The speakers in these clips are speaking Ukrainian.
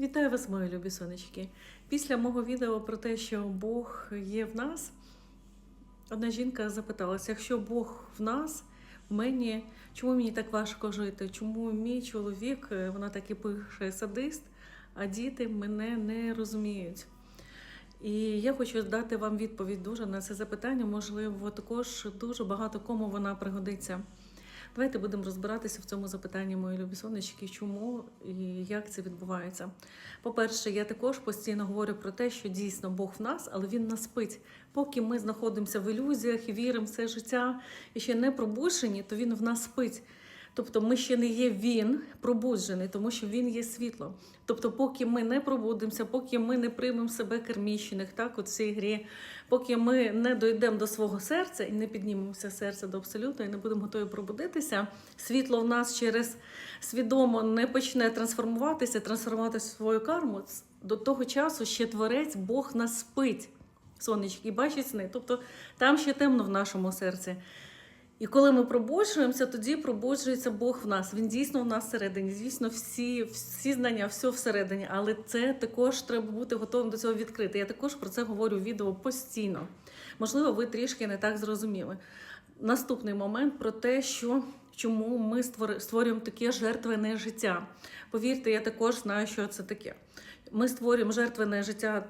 Вітаю вас, мої любі сонечки. Після мого відео про те, що Бог є в нас, одна жінка запиталася: якщо Бог в нас, в мені, чому мені так важко жити? Чому мій чоловік, е, вона так і пише садист, а діти мене не розуміють? І я хочу дати вам відповідь дуже на це запитання. Можливо, також дуже багато кому вона пригодиться. Давайте будемо розбиратися в цьому запитанні, мої любі сонечки, чому і як це відбувається. По-перше, я також постійно говорю про те, що дійсно Бог в нас, але Він нас спить. Поки ми знаходимося в ілюзіях і віримо в це життя і ще не пробушені, то він в нас спить. Тобто ми ще не є він пробуджений, тому що він є світло. Тобто, поки ми не пробудимося, поки ми не приймемо себе керміщених, так, в цій грі, поки ми не дійдемо до свого серця і не піднімемося серце до абсолюту, і не будемо готові пробудитися, світло в нас через свідомо не почне трансформуватися, трансформувати свою карму. До того часу ще творець Бог нас спить. Сонечки, і бачить сни. Тобто там ще темно в нашому серці. І коли ми пробожуємося, тоді пробожується Бог в нас. Він дійсно в нас всередині. Звісно, всі, всі знання, все всередині, але це також треба бути готовим до цього відкрити. Я також про це говорю в відео постійно. Можливо, ви трішки не так зрозуміли. Наступний момент про те, що чому ми створюємо таке жертвене життя. Повірте, я також знаю, що це таке. Ми створюємо жертвене життя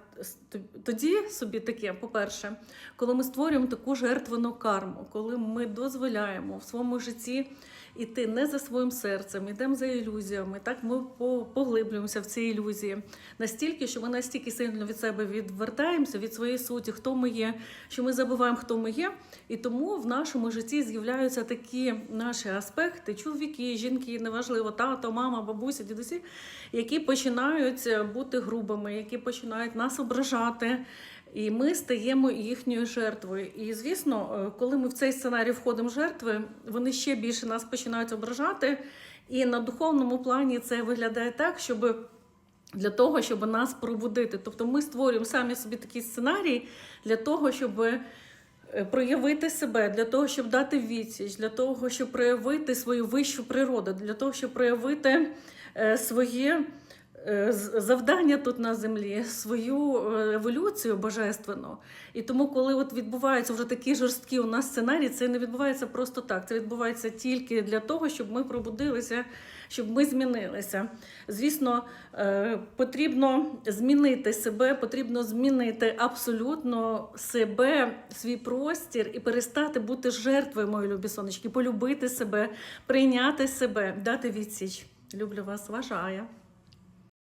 тоді собі таке, по-перше, коли ми створюємо таку жертвену карму, коли ми дозволяємо в своєму житті іти не за своїм серцем, йдемо за ілюзіями. Так ми поглиблюємося в ці ілюзії настільки, що ми настільки сильно від себе відвертаємося від своєї суті, хто ми є, що ми забуваємо, хто ми є. І тому в нашому житті з'являються такі наші аспекти: чоловіки, жінки, неважливо, тато, мама, бабуся, дідусі, які починають е, бути грубими, які починають нас ображати. І ми стаємо їхньою жертвою. І звісно, е, коли ми в цей сценарій входимо жертви, вони ще більше нас починають ображати. І на духовному плані це виглядає так, щоб для того, щоб нас пробудити. Тобто ми створюємо самі собі такий сценарій для того, щоб проявити себе, для того, щоб дати відсіч, для того, щоб проявити свою вищу природу, для того, щоб проявити е, своє е, завдання тут на землі, свою е, еволюцію божественну. І тому, коли от відбуваються вже такі жорсткі у нас сценарії, це не відбувається просто так. Це відбувається тільки для того, щоб ми пробудилися, щоб ми змінилися. Звісно, е, потрібно змінити себе, потрібно змінити абсолютно себе, свій простір і перестати бути жертвою, мої любі сонечки, полюбити себе, прийняти себе, дати відсіч. Люблю вас, ваша.